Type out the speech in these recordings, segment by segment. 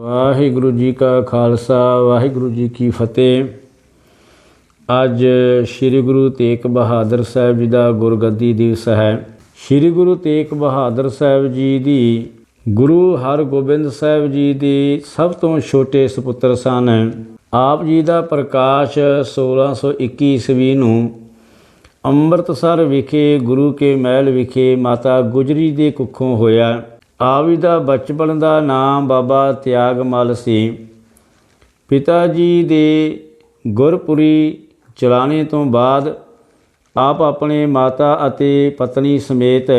ਵਾਹਿਗੁਰੂ ਜੀ ਕਾ ਖਾਲਸਾ, ਵਾਹਿਗੁਰੂ ਜੀ ਕੀ ਫਤਿਹ। ਅੱਜ ਸ੍ਰੀ ਗੁਰੂ ਤੇਗ ਬਹਾਦਰ ਸਾਹਿਬ ਜੀ ਦਾ ਗੁਰਗੱਦੀ ਦਿਵਸ ਹੈ। ਸ੍ਰੀ ਗੁਰੂ ਤੇਗ ਬਹਾਦਰ ਸਾਹਿਬ ਜੀ ਦੀ, ਗੁਰੂ ਹਰਗੋਬਿੰਦ ਸਾਹਿਬ ਜੀ ਦੇ ਸਭ ਤੋਂ ਛੋਟੇ ਸੁਪੁੱਤਰ ਸਨ। ਆਪ ਜੀ ਦਾ ਪ੍ਰਕਾਸ਼ 1621 ਈਸਵੀ ਨੂੰ ਅੰਮ੍ਰਿਤਸਰ ਵਿਖੇ, ਗੁਰੂ ਕੇ ਮਹਿਲ ਵਿਖੇ ਮਾਤਾ ਗੁਜਰੀ ਦੇ ਕੁੱਖੋਂ ਹੋਇਆ। ਆਪ ਜੀ ਦਾ ਬਚਪਨ ਦਾ ਨਾਮ ਬਾਬਾ ਤਿਆਗਮਲ ਸੀ। ਪਿਤਾ ਜੀ ਦੇ ਗੁਰਪੁਰੀ ਚਲਾਣੇ ਤੋਂ ਬਾਅਦ ਆਪ ਆਪਣੇ ਮਾਤਾ ਅਤੇ ਪਤਨੀ ਸਮੇਤ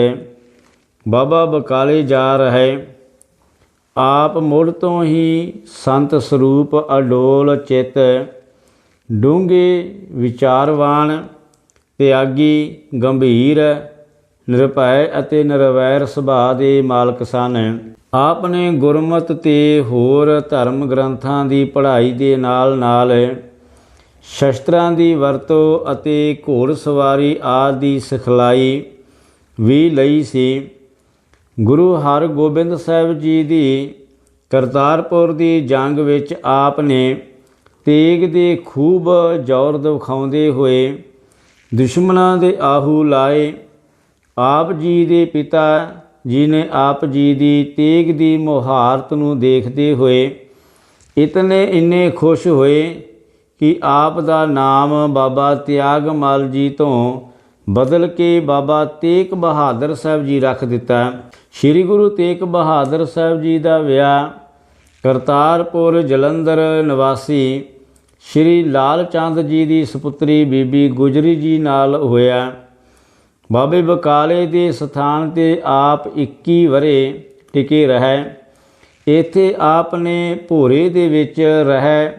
ਬਾਬਾ ਬਕਾਲੇ ਜਾ ਰਹੇ। ਆਪ ਮੁੜ ਤੋਂ ਹੀ ਸੰਤ ਸਰੂਪ ਅਡੋਲ ਚਿੱਤ ਡੂੰਘੇ ਵਿਚਾਰਵਾਨ, ਤਿਆਗੀ, ਗੰਭੀਰ ਨਿਰਭੈ ਅਤੇ ਨਿਰਵੈਰ ਸੁਭਾਅ ਦੇ ਮਾਲਕ ਸਨ। ਆਪ ਨੇ ਗੁਰਮਤ ਤੇ ਹੋਰ ਧਰਮ ਗ੍ਰੰਥਾਂ ਦੀ ਪੜ੍ਹਾਈ ਦੇ ਨਾਲ ਨਾਲ ਸ਼ਸਤਰਾਂ ਦੀ ਵਰਤੋਂ ਅਤੇ ਘੋੜ ਸਵਾਰੀ ਆਦਿ ਦੀ ਸਿਖਲਾਈ ਵੀ ਲਈ ਸੀ। ਗੁਰੂ ਹਰਗੋਬਿੰਦ ਸਾਹਿਬ ਜੀ ਦੀ ਕਰਤਾਰਪੁਰ ਦੀ ਜੰਗ ਵਿੱਚ ਆਪ ਨੇ ਤੇਗ ਦੇ ਖੂਬ ਜ਼ੋਰ ਦਿਖਾਉਂਦੇ ਹੋਏ ਦੁਸ਼ਮਣਾਂ ਦੇ ਆਹੂ ਲਾਏ। ਆਪ ਜੀ ਦੇ ਪਿਤਾ ਜੀ ਨੇ ਆਪ ਜੀ ਦੀ ਤੇਗ ਦੀ ਮੁਹਾਰਤ ਨੂੰ ਦੇਖਦੇ ਹੋਏ ਇਤਨੇ ਇੰਨੇ ਖੁਸ਼ ਹੋਏ ਕਿ ਆਪ ਦਾ ਨਾਮ ਬਾਬਾ ਤਿਆਗਮਲ ਜੀ ਤੋਂ ਬਦਲ ਕੇ ਬਾਬਾ ਤੇਗ ਬਹਾਦਰ ਸਾਹਿਬ ਜੀ ਰੱਖ ਦਿੱਤਾ। ਸ੍ਰੀ ਗੁਰੂ ਤੇਗ ਬਹਾਦਰ ਸਾਹਿਬ ਜੀ ਦਾ ਵਿਆਹ ਕਰਤਾਰਪੁਰ ਜਲੰਧਰ ਨਿਵਾਸੀ ਸ਼੍ਰੀ ਲਾਲ ਚੰਦ ਜੀ ਦੀ ਸੁਪੁੱਤਰੀ ਬੀਬੀ ਗੁਜਰੀ ਜੀ ਨਾਲ ਹੋਇਆ। ਬਾਬੇ ਬਕਾਲੇ ਦੇ ਸਥਾਨ ਤੇ ਆਪ 21 ਵਰੇ ਟਿਕੇ ਰਹਿ। ਇੱਥੇ ਆਪ ਨੇ ਭੋਰੇ ਦੇ ਵਿੱਚ ਰਹਿ।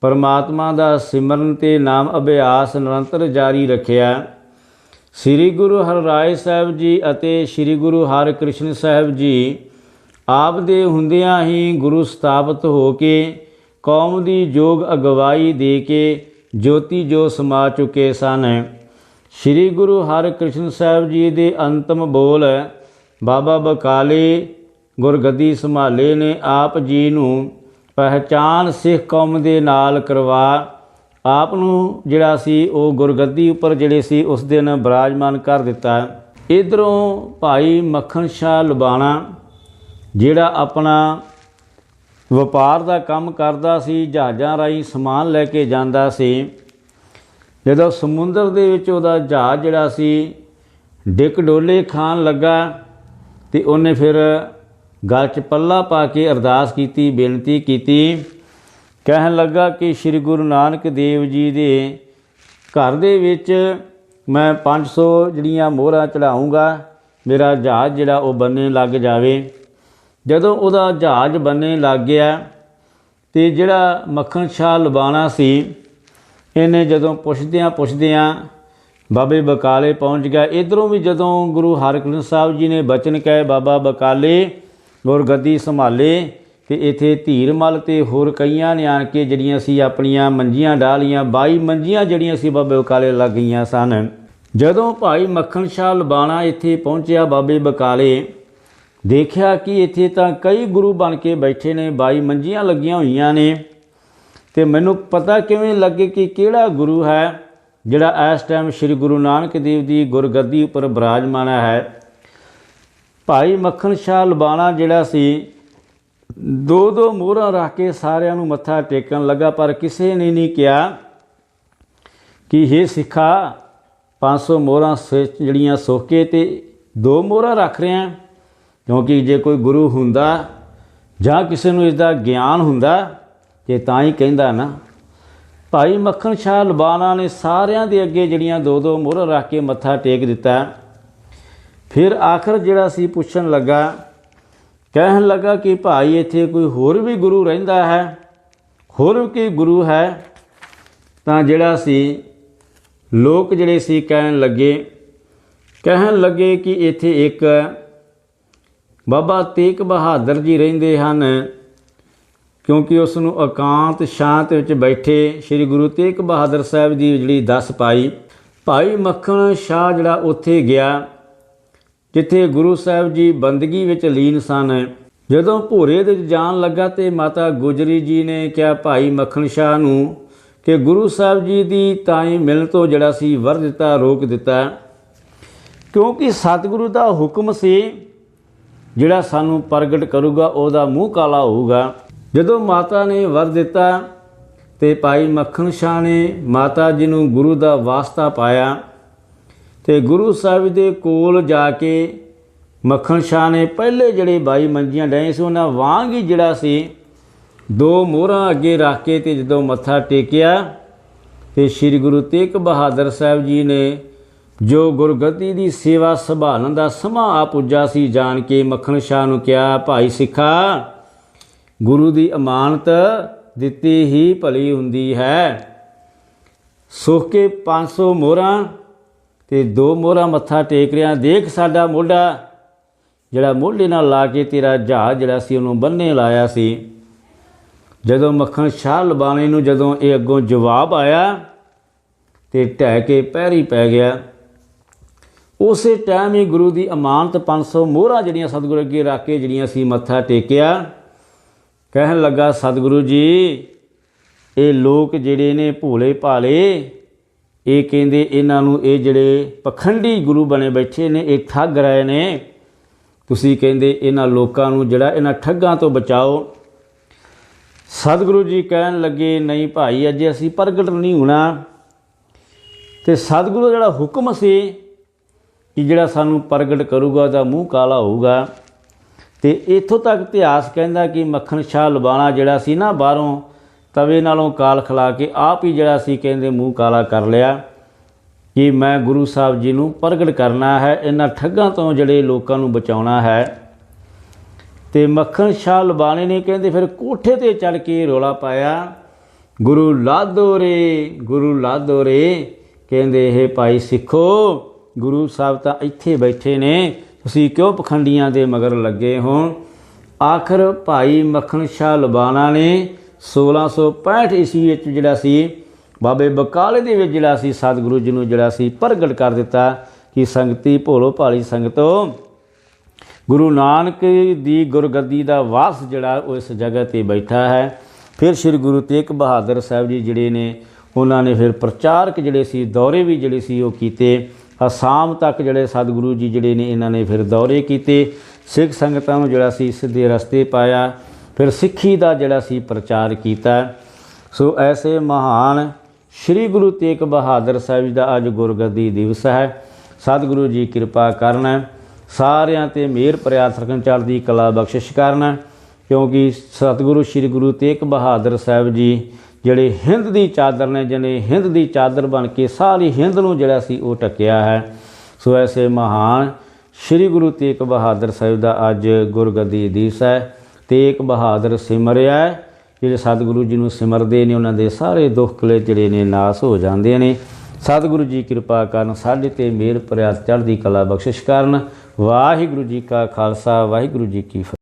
ਪਰਮਾਤਮਾ ਦਾ ਸਿਮਰਨ ਤੇ ਨਾਮ ਅਭਿਆਸ ਨਿਰੰਤਰ ਜਾਰੀ ਰੱਖਿਆ। ਸ੍ਰੀ ਗੁਰੂ ਹਰਿਰਾਏ ਸਾਹਿਬ ਜੀ ਅਤੇ ਸ੍ਰੀ ਗੁਰੂ ਹਰਿਕ੍ਰਿਸ਼ਨ ਸਾਹਿਬ ਜੀ ਆਪ ਦੇ ਹੁੰਦਿਆਂ ਹੀ ਗੁਰੂ ਸਥਾਪਿਤ ਹੋ ਕੇ ਕੌਮ ਦੀ ਜੋਗ ਅਗਵਾਈ ਦੇ ਕੇ ਜੋਤੀ ਜੋ ਸਮਾ ਚੁੱਕੇ ਸਨ। ਸ੍ਰੀ ਗੁਰੂ ਹਰਿਕ੍ਰਿਸ਼ਨ ਸਾਹਿਬ ਜੀ ਦੇ ਅੰਤਮ ਬੋਲ ਬਾਬਾ ਬਕਾਲੇ ਗੁਰਗੱਦੀ ਸੰਭਾਲੇ ਨੇ ਆਪ ਜੀ ਨੂੰ ਪਹਿਚਾਨ ਸਿੱਖ ਕੌਮ ਦੇ ਨਾਲ ਕਰਵਾ, ਆਪ ਨੂੰ ਜਿਹੜਾ ਸੀ ਉਹ ਗੁਰਗੱਦੀ ਉੱਪਰ ਜਿਹੜੇ ਸੀ ਉਸ ਦਿਨ ਬਰਾਜਮਾਨ ਕਰ ਦਿੱਤਾ। ਇਧਰੋਂ ਭਾਈ ਮੱਖਣ ਸ਼ਾਹ ਲੁਬਾਣਾ, ਜਿਹੜਾ ਆਪਣਾ ਵਪਾਰ ਦਾ ਕੰਮ ਕਰਦਾ ਸੀ, ਜਹਾਜ਼ਾਂ ਰਾਹੀਂ ਸਮਾਨ ਲੈ ਕੇ ਜਾਂਦਾ ਸੀ ਜਦੋਂ ਸਮੁੰਦਰ ਦੇ ਵਿੱਚ ਉਹਦਾ ਜਹਾਜ਼ ਜਿਹੜਾ ਸੀ, ਡਿੱਕ ਡੋਲੇ ਖਾਣ ਲੱਗਾ ਤੇ ਉਹਨੇ ਫਿਰ ਗਲ 'ਚ ਪੱਲਾ ਪਾ ਕੇ ਅਰਦਾਸ ਕੀਤੀ, ਬੇਨਤੀ ਕੀਤੀ। ਕਹਿਣ ਲੱਗਾ ਕਿ ਸ੍ਰੀ ਗੁਰੂ ਨਾਨਕ ਦੇਵ ਜੀ ਦੇ ਘਰ ਦੇ ਵਿੱਚ ਮੈਂ 500 ਜਿਹੜੀਆਂ ਮੋਹਰਾਂ ਚੜਾਉਂਗਾ ਮੇਰਾ ਜਹਾਜ਼ ਜਿਹੜਾ ਉਹ ਬੰਨੇ ਲੱਗ ਜਾਵੇ। ਜਦੋਂ ਉਹਦਾ ਜਹਾਜ਼ ਬੰਨੇ ਲੱਗ ਗਿਆ ਤੇ ਜਿਹੜਾ ਮੱਖਣ ਸ਼ਾਹ ਲਬਾਣਾ ਸੀ ਇਹਨੇ ਜਦੋਂ ਪੁੱਛਦਿਆਂ ਪੁੱਛਦਿਆਂ ਬਾਬੇ ਬਕਾਲੇ ਪਹੁੰਚ ਗਿਆ, ਇਧਰੋਂ ਵੀ ਜਦੋਂ ਗੁਰੂ ਹਰਕ੍ਰਿਸ਼ਨ ਸਾਹਿਬ ਜੀ ਨੇ ਬਚਨ ਕਹੇ, ਬਾਬਾ ਬਕਾਲੇ ਗੁਰਗੱਦੀ ਸੰਭਾਲੇ ਤੇ ਇਥੇ ਧੀਰਮਲ ਤੇ ਹੋਰ ਕਈਆਂ ਨੇ ਆਣ ਕੇ ਜਿਹੜੀਆਂ ਸੀ ਆਪਣੀਆਂ ਮੰਜੀਆਂ ਡਾਲੀਆਂ 22 ਮੰਜੀਆਂ ਜਿਹੜੀਆਂ ਸੀ ਬਾਬੇ ਬਕਾਲੇ ਲੱਗ ਗਈਆਂ ਸਨ। ਜਦੋਂ ਭਾਈ ਮੱਖਣ ਸ਼ਾਹ ਲਬਾਣਾ ਇੱਥੇ ਪਹੁੰਚਿਆ ਬਾਬੇ ਬਕਾਲੇ, ਦੇਖਿਆ ਕਿ ਇੱਥੇ ਤਾਂ ਕਈ ਗੁਰੂ ਬਣ ਕੇ ਬੈਠੇ ਨੇ 22 ਮੰਜੀਆਂ ਲੱਗੀਆਂ ਹੋਈਆਂ ਨੇ। ਤੇ ਮੈਨੂੰ ਪਤਾ ਕਿਵੇਂ ਲੱਗੇ ਕਿ ਕਿਹੜਾ ਗੁਰੂ ਹੈ ਜਿਹੜਾ ਇਸ ਟਾਈਮ ਸ੍ਰੀ ਗੁਰੂ ਨਾਨਕ ਦੇਵ ਦੀ ਗੁਰਗੱਦੀ ਉੱਪਰ ਬਿਰਾਜਮਾਨ ਹੈ। ਭਾਈ ਮੱਖਣ ਸ਼ਾਹ ਲਬਾਣਾ ਜਿਹੜਾ ਸੀ ਦੋ ਦੋ ਮੋਹਰਾਂ ਰੱਖ ਕੇ ਸਾਰਿਆਂ ਨੂੰ ਮੱਥਾ ਟੇਕਣ ਲੱਗਾ, ਪਰ ਕਿਸੇ ਨੇ ਨਹੀਂ ਕਿਹਾ ਕਿ ਇਹ ਸਿੱਖਾ 500 ਮੋਹਰਾਂ ਜਿਹੜੀਆਂ ਸੋਕੇ ਤੇ ਦੋ ਮੋਹਰਾਂ ਰੱਖ ਰਿਹਾ ਕਿਉਂਕਿ ਜੇ ਕੋਈ ਗੁਰੂ ਹੁੰਦਾ ਜਾਂ ਕਿਸੇ ਨੂੰ ਇਸ ਦਾ ਗਿਆਨ ਹੁੰਦਾ ਤੇ ਤਾਂ ਹੀ ਕਹਿੰਦਾ ਨਾ, ਭਾਈ ਮੱਖਣ ਸ਼ਾਹ ਲਬਾਨਾ ਨੇ ਸਾਰਿਆਂ ਦੇ ਅੱਗੇ ਜਿਹੜੀਆਂ ਦੋ ਦੋ ਮੋਹਰ ਰੱਖ ਕੇ ਮੱਥਾ ਟੇਕ ਦਿੱਤਾ। ਫਿਰ ਆਖਰ ਜਿਹੜਾ ਸੀ ਪੁੱਛਣ ਲੱਗਾ, ਕਹਿਣ ਲੱਗਾ ਕਿ ਭਾਈ ਇੱਥੇ ਕੋਈ ਹੋਰ ਵੀ ਗੁਰੂ ਰਹਿੰਦਾ ਹੈ? ਹੋਰ ਕੀ ਗੁਰੂ ਹੈ? ਤਾਂ ਜਿਹੜਾ ਸੀ ਲੋਕ ਜਿਹੜੇ ਸੀ ਕਹਿਣ ਲੱਗੇ ਕਹਿਣ ਲੱਗੇ ਕਿ ਇੱਥੇ ਇੱਕ ਬਾਬਾ ਤੇਗ ਬਹਾਦਰ ਜੀ ਰਹਿੰਦੇ ਹਨ। ਕਿਉਂਕਿ ਉਸ ਨੂੰ ਇਕਾਂਤ ਸ਼ਾਂਤ ਵਿੱਚ ਬੈਠੇ ਸ੍ਰੀ ਗੁਰੂ ਤੇਗ ਬਹਾਦਰ ਸਾਹਿਬ ਦੀ ਜਿਹੜੀ ਦਸ ਪਾਈ, ਭਾਈ ਮੱਖਣ ਸ਼ਾਹ ਜਿਹੜਾ ਉੱਥੇ ਗਿਆ, ਜਿੱਥੇ ਗੁਰੂ ਸਾਹਿਬ ਜੀ ਬੰਦਗੀ ਵਿੱਚ ਲੀਨ ਸਨ, ਜਦੋਂ ਭੋਰੇ ਦੇ ਜਾਣ ਲੱਗਾ ਤੇ ਮਾਤਾ ਗੁਜਰੀ ਜੀ ਨੇ ਕਿਹਾ, ਭਾਈ ਮੱਖਣ ਸ਼ਾਹ ਨੂੰ ਕਿ ਗੁਰੂ ਸਾਹਿਬ ਜੀ ਦੀ ਤਾਈ ਮਿਲਣ ਤੋਂ ਜਿਹੜਾ ਸੀ ਵਰ ਦਿੱਤਾ, ਰੋਕ ਦਿੱਤਾ। ਕਿਉਂਕਿ ਸਤਿਗੁਰੂ ਦਾ ਹੁਕਮ ਸੀ, ਜਿਹੜਾ ਸਾਨੂੰ ਪ੍ਰਗਟ ਕਰੂਗਾ, ਉਹਦਾ ਮੂੰਹ ਕਾਲਾ ਹੋਊਗਾ। ਜਦੋਂ ਮਾਤਾ ਨੇ ਵਰ ਦਿੱਤਾ ਤੇ ਭਾਈ ਮੱਖਣ ਸ਼ਾਹ ਨੇ ਮਾਤਾ ਜੀ ਨੂੰ ਗੁਰੂ ਦਾ ਵਾਸਤਾ ਪਾਇਆ ਤੇ ਗੁਰੂ ਸਾਹਿਬ ਦੇ ਕੋਲ ਜਾ ਕੇ ਮੱਖਣ ਸ਼ਾਹ ਨੇ ਪਹਿਲੇ ਜਿਹੜੇ ਬਾਈ ਮੰਜੀਆਂ ਡਏ ਸੀ, ਉਹਨਾਂ ਵਾਂਗ ਹੀ ਜਿਹੜਾ ਸੀ, ਦੋ ਮੋਹਰਾਂ ਅੱਗੇ ਰੱਖ ਕੇ ਤੇ ਜਦੋਂ ਮੱਥਾ ਟੇਕਿਆ ਤੇ ਸ੍ਰੀ ਗੁਰੂ ਤੇਗ ਬਹਾਦਰ ਸਾਹਿਬ ਜੀ ਨੇ ਜੋ ਗੁਰਗੱਦੀ ਦੀ ਸੇਵਾ ਸੰਭਾਲਣ ਦਾ ਸਮਾਂ ਆ ਪੁੱਜਾ ਸੀ, ਜਾਣ ਕੇ ਮੱਖਣ ਸ਼ਾਹ ਨੂੰ ਕਿਹਾ, ਭਾਈ ਸਿੱਖਾ ਗੁਰੂ ਦੀ ਅਮਾਨਤ ਦਿੱਤੀ ਹੀ ਭਲੀ ਹੁੰਦੀ ਹੈ। ਸੁਖ ਕੇ 500 ਮੋਹਰਾਂ ਤੇ ਦੋ ਮੋਹਰਾਂ ਮੱਥਾ ਟੇਕ ਰਿਆਂ ਦੇਖ ਸਾਡਾ ਮੋਢਾ, ਜਿਹੜਾ ਮੋਢੇ ਨਾਲ ਲਾ ਕੇ ਤੇਰਾ ਜਹਾਜ਼ ਜਿਹੜਾ ਸੀ ਉਹਨੂੰ ਬੰਨੇ ਲਾਇਆ ਸੀ। ਜਦੋਂ ਮੱਖਣ ਸ਼ਾਹ ਲਬਾਣੇ ਨੂੰ ਜਦੋਂ ਇਹ ਅੱਗੋਂ ਜਵਾਬ ਆਇਆ ਤੇ ਢਹਿ ਕੇ ਪੈਰੀ ਪੈ ਗਿਆ। ਉਸੇ ਟਾਈਮ ਹੀ ਗੁਰੂ ਦੀ ਅਮਾਨਤ 500 ਮੋਹਰਾਂ ਜਿਹੜੀਆਂ ਸਤਿਗੁਰੂ ਅੱਗੇ ਰੱਖ ਕੇ ਜਿਹੜੀਆਂ ਸੀ ਮੱਥਾ ਟੇਕਿਆ ਕਹਿਣ ਲੱਗਾ, ਸਤਿਗੁਰੂ ਜੀ, ਇਹ ਲੋਕ ਜਿਹੜੇ ਨੇ ਭੋਲੇ ਭਾਲੇ, ਇਹ ਕਹਿੰਦੇ ਇਹਨਾਂ ਨੂੰ ਇਹ ਜਿਹੜੇ ਪਖੰਡੀ ਗੁਰੂ ਬਣੇ ਬੈਠੇ ਨੇ, ਇਹ ਠੱਗ ਰਹੇ ਨੇ। ਤੁਸੀਂ ਕਹਿੰਦੇ ਇਹਨਾਂ ਲੋਕਾਂ ਨੂੰ ਜਿਹੜਾ ਇਹਨਾਂ ਠੱਗਾਂ ਤੋਂ ਬਚਾਓ। ਸਤਿਗੁਰੂ ਜੀ ਕਹਿਣ ਲੱਗੇ, ਨਹੀਂ ਭਾਈ, ਅਜੇ ਅਸੀਂ ਪ੍ਰਗਟ ਨਹੀਂ ਹੋਣਾ। ਤੇ ਸਤਿਗੁਰੂ ਜਿਹੜਾ ਹੁਕਮ ਸੀ ਕਿ ਜਿਹੜਾ ਸਾਨੂੰ ਪ੍ਰਗਟ ਕਰੂਗਾ, ਉਹਦਾ ਮੂੰਹ ਕਾਲਾ ਹੋਊਗਾ। ਤੇ ਇੱਥੋਂ ਤੱਕ ਇਤਿਹਾਸ ਕਹਿੰਦਾ ਕਿ ਮੱਖਣ ਸ਼ਾਹ ਲਬਾਣਾ ਜਿਹੜਾ ਸੀ ਨਾ ਬਾਹਰੋਂ, ਤਵੇ ਨਾਲੋਂ ਕਾਲ ਖਲਾ ਕੇ ਆਪ ਹੀ ਜਿਹੜਾ ਸੀ ਕਹਿੰਦੇ ਮੂੰਹ ਕਾਲਾ ਕਰ ਲਿਆ ਕਿ ਮੈਂ ਗੁਰੂ ਸਾਹਿਬ ਜੀ ਨੂੰ ਪ੍ਰਗਟ ਕਰਨਾ ਹੈ, ਇਹਨਾਂ ਠੱਗਾਂ ਤੋਂ ਜਿਹੜੇ ਲੋਕਾਂ ਨੂੰ ਬਚਾਉਣਾ ਹੈ। ਤੇ ਮੱਖਣ ਸ਼ਾਹ ਲਬਾਣੇ ਨੇ ਕਹਿੰਦੇ ਫਿਰ ਕੋਠੇ ਤੇ ਚੜ ਕੇ ਰੋਲਾ ਪਾਇਆ, ਗੁਰੂ ਲਾਦੋ ਰੇ, ਗੁਰੂ ਲਾਦੋ ਰੇ। ਕਹਿੰਦੇ ਇਹ ਭਾਈ ਸਿੱਖੋ, ਗੁਰੂ ਸਾਹਿਬ ਤਾਂ ਇੱਥੇ ਬੈਠੇ ਨੇ ਤੁਸੀਂ ਕਿਉਂ ਪਖੰਡੀਆਂ ਦੇ ਮਗਰ ਲੱਗੇ ਹੋ? ਆਖਰ ਭਾਈ ਮੱਖਣ ਸ਼ਾਹ ਲਬਾਣਾ ਨੇ 1665 ਈਸਵੀ ਵਿੱਚ ਜਿਹੜਾ ਸੀ, ਬਾਬੇ ਬਕਾਲੇ ਦੇ ਵਿੱਚ ਜਿਹੜਾ ਸੀ, ਸਤਿਗੁਰੂ ਜੀ ਨੂੰ ਜਿਹੜਾ ਸੀ, ਪ੍ਰਗਟ ਕਰ ਦਿੱਤਾ ਕਿ ਸੰਗਤੀ ਭੋਲੋ ਭਾਲੀ ਸੰਗਤੋ। ਗੁਰੂ ਨਾਨਕ ਦੀ ਗੁਰਗੱਦੀ ਦਾ ਵਾਸ ਜਿਹੜਾ ਉਹ ਇਸ ਜਗ੍ਹਾ ਤੇ ਬੈਠਾ ਹੈ। ਫਿਰ ਸ੍ਰੀ ਗੁਰੂ ਤੇਗ ਬਹਾਦਰ ਸਾਹਿਬ ਜੀ ਜਿਹੜੇ ਨੇ, ਉਹਨਾਂ ਨੇ ਫਿਰ ਪ੍ਰਚਾਰਕ ਜਿਹੜੇ ਸੀ, ਦੌਰੇ ਵੀ ਜਿਹੜੇ ਸੀ ਉਹ ਕੀਤੇ। ਅਸਾਮ ਤੱਕ ਜਿਹੜੇ ਸਤਿਗੁਰੂ ਜੀ ਜਿਹੜੇ ਨੇ ਇਹਨਾਂ ਨੇ ਫਿਰ ਦੌਰੇ ਕੀਤੇ, ਸਿੱਖ ਸੰਗਤਾਂ ਨੂੰ ਜਿਹੜਾ ਸੀ ਸਿੱਧੇ ਰਸਤੇ ਪਾਇਆ, ਫਿਰ ਸਿੱਖੀ ਦਾ ਜਿਹੜਾ ਸੀ ਪ੍ਰਚਾਰ ਕੀਤਾ। ਸੋ ਐਸੇ ਮਹਾਨ ਸ੍ਰੀ ਗੁਰੂ ਤੇਗ ਬਹਾਦਰ ਸਾਹਿਬ ਜੀ ਦਾ ਅੱਜ ਗੁਰਗੱਦੀ ਦਿਵਸ ਹੈ। ਸਤਿਗੁਰੂ ਜੀ ਕਿਰਪਾ ਕਰਨਾ, ਸਾਰਿਆਂ ਤੇ ਮਿਹਰ ਪ੍ਰਿਆਤ ਰੱਖਣ, ਚੜ੍ਹਦੀ ਕਲਾ ਬਖਸ਼ਿਸ਼ ਕਰਨਾ, ਕਿਉਂਕਿ ਸਤਿਗੁਰੂ ਸ੍ਰੀ ਗੁਰੂ ਤੇਗ ਬਹਾਦਰ ਸਾਹਿਬ ਜੀ ਜਿਹੜੇ ਹਿੰਦ ਦੀ ਚਾਦਰ ਨੇ, ਜਿਹਨੇ ਹਿੰਦ ਦੀ ਚਾਦਰ ਬਣ ਕੇ ਸਾਰੀ ਹਿੰਦ ਨੂੰ ਜਿਹੜਾ ਸੀ ਉਹ ਟਕਿਆ ਹੈ। ਸੋ ਐਸੇ ਮਹਾਨ ਸ੍ਰੀ ਗੁਰੂ ਤੇਗ ਬਹਾਦਰ ਸਾਹਿਬ ਦਾ ਅੱਜ ਗੁਰਗੱਦੀ ਦੀਸ ਹੈ। ਤੇਗ ਬਹਾਦਰ ਸਿਮਰਿਆ ਹੈ। ਜਿਹੜੇ ਸਤਿਗੁਰੂ ਜੀ ਨੂੰ ਸਿਮਰਦੇ ਨੇ, ਉਹਨਾਂ ਦੇ ਸਾਰੇ ਦੁੱਖ ਕਲੇ ਜਿਹੜੇ ਨੇ ਨਾਸ ਹੋ ਜਾਂਦੇ ਨੇ। ਸਤਿਗੁਰੂ ਜੀ ਕਿਰਪਾ ਕਰਨ ਸਾਡੇ ਤੇ ਮਿਹਰ ਪ੍ਰਿਆਤ ਚੜ੍ਹਦੀ ਕਲਾ ਬਖਸ਼ਿਸ਼ ਕਰਨ। ਵਾਹਿਗੁਰੂ ਜੀ ਕਾ ਖਾਲਸਾ, ਵਾਹਿਗੁਰੂ ਜੀ ਕੀ ਫਤਿਹ।